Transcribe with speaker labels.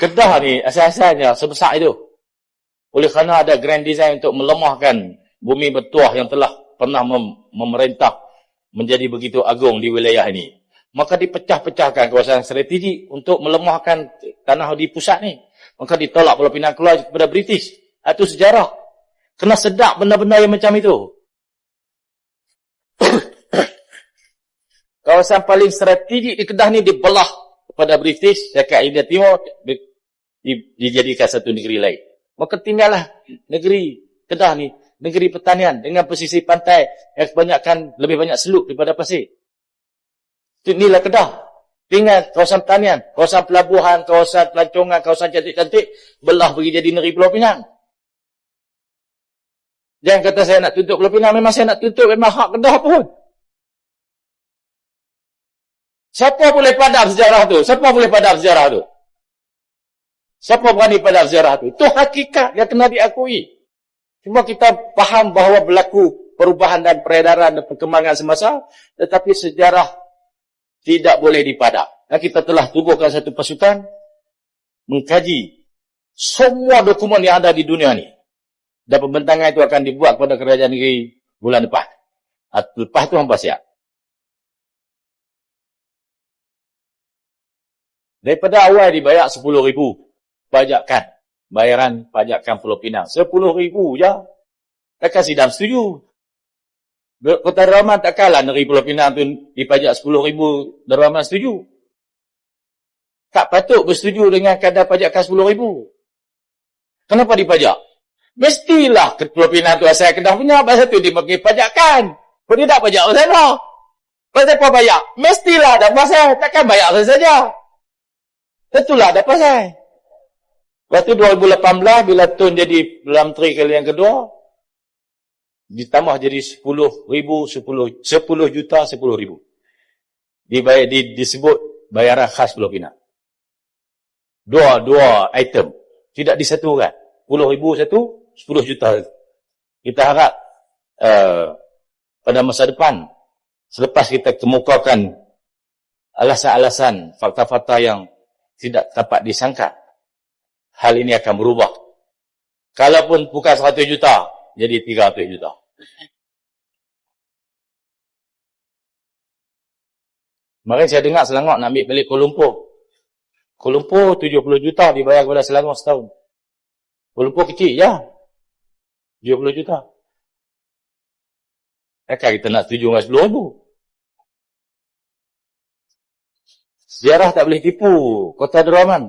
Speaker 1: Kedah ni asal-asalnya sebesar itu. Oleh kerana ada grand design untuk melemahkan bumi bertuah yang telah pernah mem memerintah menjadi begitu agung di wilayah ini. Maka dipecah-pecahkan kawasan strategi untuk melemahkan tanah di pusat ni. Maka ditolak Pulau Pinang keluar kepada British. Itu sejarah. Kena sedap benda-benda yang macam itu. kawasan paling strategi di Kedah ni dibelah kepada British. Dekat India Timur dijadikan satu negeri lain. Maka tinggallah negeri Kedah ni negeri pertanian dengan pesisir pantai yang kebanyakan lebih banyak seluk daripada pasir. Inilah Kedah. Tinggal kawasan pertanian, kawasan pelabuhan, kawasan pelancongan, kawasan cantik-cantik, belah pergi jadi negeri Pulau Pinang. Jangan kata saya nak tutup Pulau Pinang, memang saya nak tutup, memang hak Kedah pun. Siapa boleh padam sejarah tu? Siapa boleh padam sejarah tu? Siapa berani padam sejarah tu? Itu hakikat yang kena diakui. Cuma kita faham bahawa berlaku perubahan dan peredaran dan perkembangan semasa, tetapi sejarah tidak boleh dipadak. Dan kita telah tubuhkan satu pasukan mengkaji semua dokumen yang ada di dunia ini. Dan pembentangan itu akan dibuat pada kerajaan negeri bulan depan. Lepas itu hampa siap. Daripada awal dibayar RM10,000 pajakan bayaran pajakan Pulau Pinang. Sepuluh ribu je. Takkan sidang setuju. Kota Deraman tak kalah negeri Pulau Pinang tu dipajak sepuluh ribu Deraman setuju. Tak patut bersetuju dengan kadar pajakan sepuluh ribu. Kenapa dipajak? Mestilah ke Pulau Pinang tu asal Kedah punya. Pasal tu dia bagi pajakan. Kau dia tak pajak pasal lah. Pasal apa pajak? Mestilah ada pasal. Takkan bayar saja. Tentulah ada pasal. Lepas tu 2018 bila Tun jadi dalam tri kali yang kedua ditambah jadi 10 ribu 10, 10 juta 10 ribu. Dibayar di, disebut bayaran khas Pulau Pinang. Dua dua item. Tidak disatukan 10 ribu satu 10 juta. Kita harap uh, pada masa depan selepas kita kemukakan alasan-alasan fakta-fakta yang tidak dapat disangka hal ini akan berubah. Kalaupun bukan 100 juta, jadi 300 juta. Mari saya dengar Selangor nak ambil balik Kuala Lumpur. Kuala Lumpur 70 juta dibayar kepada Selangor setahun. Kuala Lumpur kecil, ya. 70 juta. Takkan kita nak setuju dengan 10 ribu. Sejarah tak boleh tipu. Kota Deraman.